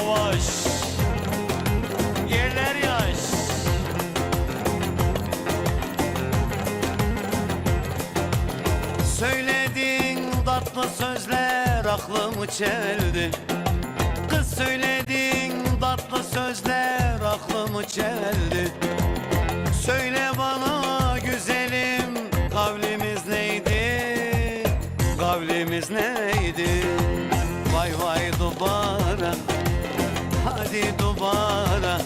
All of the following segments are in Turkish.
yavaş Yerler yaş. Söyledin tatlı sözler aklımı çeldi Kız söyledin tatlı sözler aklımı çeldi Söyle bana güzelim kavlimiz neydi? Kavlimiz neydi? Vay vay dubara. Hadi dubara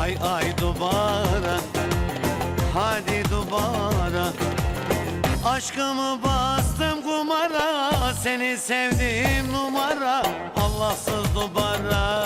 Ay ay dubara Hadi dubara Aşkımı bastım kumara. Seni sevdiğim numara. Allahsız dubara